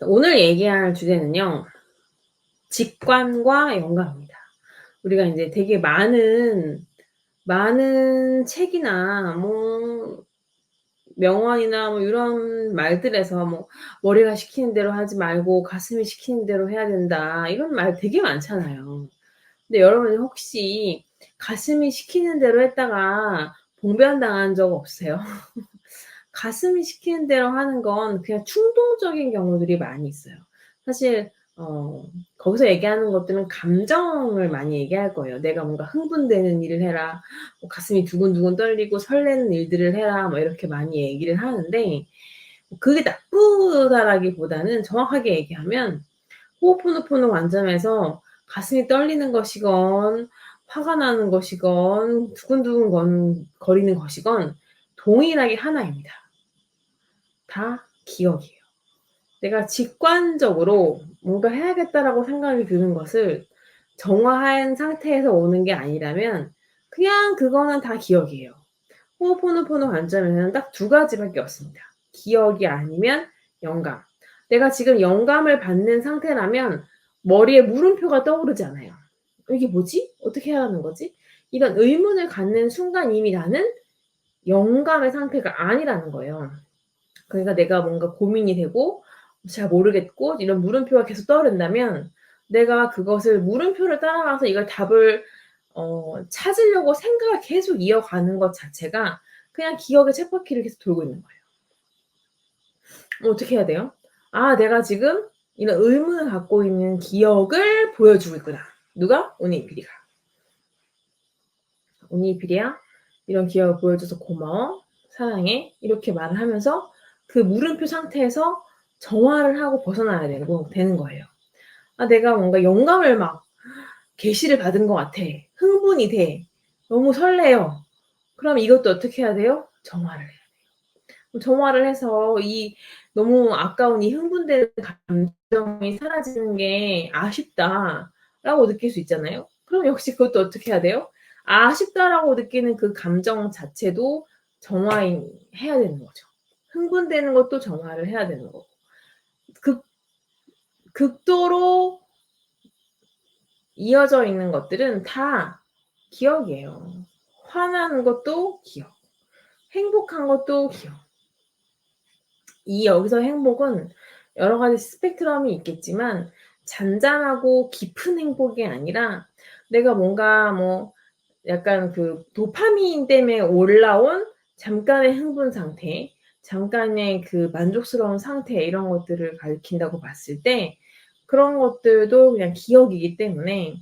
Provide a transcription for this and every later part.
오늘 얘기할 주제는요. 직관과 영감입니다. 우리가 인제 되게 많은, 많은 책이나 뭐 명언이나 뭐 이런 말들에서 뭐 "머리가 시키는 대로 하지 말고 가슴이 시키는 대로 해야 된다." 이런 말 되게 많잖아요. 근데 여러분 혹시 가슴이 시키는 대로 했다가 봉변 당한 적 없으세요? 가슴이 시키는 대로 하는 건 그냥 충동적인 경우들이 많이 있어요. 사실 어 거기서 얘기하는 것들은 감정을 많이 얘기할 거예요. "내가 뭔가 흥분되는 일을 해라." 뭐 "가슴이 두근두근 떨리고 설레는 일들을 해라." 뭐 이렇게 많이 얘기를 하는데 그게 나쁘다라기보다는 정확하게 얘기하면 호오포노포노 관점에서 가슴이 떨리는 것이건 화가 나는 것이건 두근두근 건 거리는 것이건 동일하게 하나입니다. 다 기억이에요. 내가 직관적으로 '뭔가 해야겠다.'라고 생각이 드는 것을 정화한 상태에서 오는 게 아니라면 그냥 그거는 다 기억이에요. 호오포노포노 관점에서는 딱 두 가지밖에 없습니다. 기억이 아니면 영감. 내가 지금 영감을 받는 상태라면 머리에 물음표가 떠오르지 않아요. '이게 뭐지? 어떻게 해야 하는 거지?' 이런 의문을 갖는 순간 이미 나는 영감의 상태가 아니라는 거예요. 그러니까 내가 뭔가 고민이 되고 잘 모르겠고 이런 물음표가 계속 떠오른다면 내가 그것을 물음표를 따라가서 이걸 답을 어 찾으려고 생각을 계속 이어가는 것 자체가 그냥 기억의 쳇바퀴를 계속 돌고 있는 거예요. 어떻게 해야 돼요? '아 내가 지금 이런 의문을 갖고 있는 기억을 보여주고 있구나.' 누가? 오니이피리가. "오니이피리야 이런 기억을 보여줘서 고마워. 사랑해." 이렇게 말을 하면서 그 물음표 상태에서 정화를 하고 벗어나야 되고 되는 거예요. '아 내가 뭔가 영감을 막 계시를 받은 것 같아. 흥분이 돼. 너무 설레요.' 그럼 이것도 어떻게 해야 돼요? 정화를 해야 돼요. 정화를 해서 이 너무 아까운 이 흥분되는 감정이 사라지는 게 '아쉽다.'라고 느낄 수 있잖아요. 그럼 역시 그것도 어떻게 해야 돼요? '아쉽다.'라고 느끼는 그 감정 자체도 정화인 해야 되는 거죠. 흥분되는 것도 정화를 해야 되는 거고. 극 극도로 이어져 있는 것들은 다 기억이에요. 화나는 것도 기억, 행복한 것도 기억. 이 여기서 행복은 여러 가지 스펙트럼이 있겠지만 잔잔하고 깊은 행복이 아니라 내가 뭔가 뭐 약간 그 도파민 때문에 올라온 잠깐의 흥분 상태, 잠깐의 그 만족스러운 상태 이런 것들을 가리킨다고 봤을 때 그런 것들도 그냥 기억이기 때문에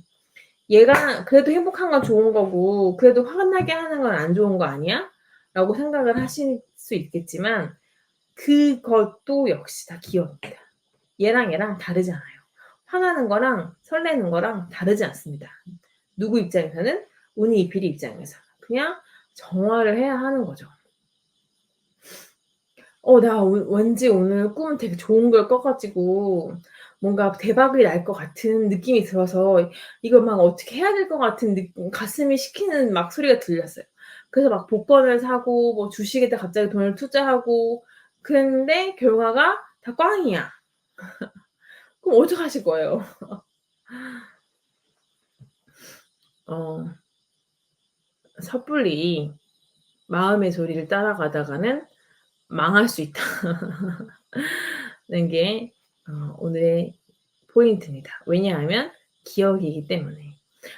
'얘가 그래도 행복한 건 좋은 거고 그래도 화나게 하는 건 안 좋은 거 아니야?' 라고 생각을 하실 수 있겠지만 그것도 역시 다 기억입니다. 얘랑 얘랑 다르지 않아요. 화나는 거랑 설레는 거랑 다르지 않습니다. 누구 입장에서는? 오니이피리 입장에서. 그냥 정화를 해야 하는 거죠. 어 나 오 왠지 오늘 꿈은 되게 좋은 걸 꿔 가지고 뭔가 대박이 날 것 같은 느낌이 들어서 이걸 막 어떻게 해야 될 것 같은 느낌 가슴이 시키는 막 소리가 들렸어요. 그래서 막 복권을 사고 뭐 주식에다 갑자기 돈을 투자하고 그랬는데 결과가 다 꽝이야. 그럼 어떡하실 거예요? 어. 섣불리 마음의 소리를 따라가다가는 망할 수 있다는 게어 오늘의 포인트입니다. 왜냐하면 기억이기 때문에.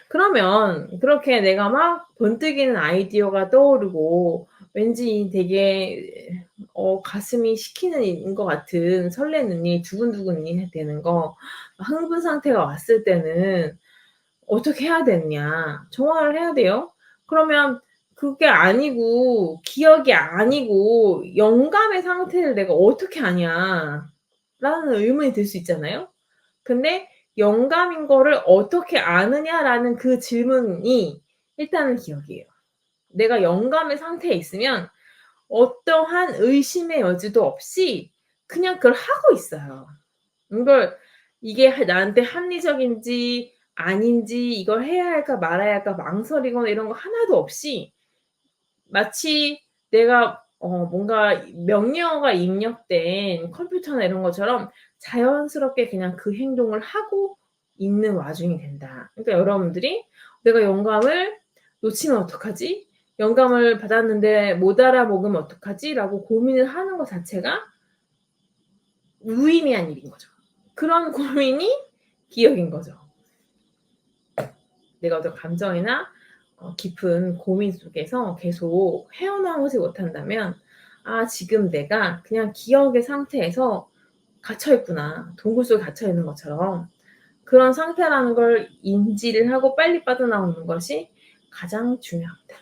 그러면 그렇게 내가 막 번뜩이는 아이디어가 떠오르고 왠지 되게 어 가슴이 시키는 것 같은 설레는 일, 두근두근 이 되는 거 흥분 상태가 왔을 때는 어떻게 해야 되느냐. 정화를 해야 돼요. 그러면 그게 아니고 기억이 아니고 '영감의 상태를 내가 어떻게 아냐.'라는 의문이 들 수 있잖아요. 근데 '영감인 거를 어떻게 아느냐.'라는 그 질문이 일단은 기억이에요. 내가 영감의 상태에 있으면 어떠한 의심의 여지도 없이 그냥 그걸 하고 있어요. 이걸 이게 하 나한테 합리적인지 아닌지 이걸 해야 할까 말아야 할까 망설이거나 이런 거 하나도 없이 마치 내가 어 뭔가 명령어가 입력된 컴퓨터나 이런 것처럼 자연스럽게 그냥 그 행동을 하고 있는 와중이 된다. 그러니까 여러분들이 '내가 영감을 놓치면 어떡하지? 영감을 받았는데 못 알아먹으면 어떡하지?'라고 고민을 하는 것 자체가 무의미한 일인 거죠. 그런 고민이 기억인 거죠. 내가 어떤 감정이나 어 깊은 고민 속에서 계속 헤어나오지 못한다면 '아 지금 내가 그냥 기억의 상태에서 갇혀 있구나. 동굴 속에 갇혀 있는 것처럼.' 그런 상태라는 걸 인지를 하고 빨리 빠져나오는 것이 가장 중요합니다.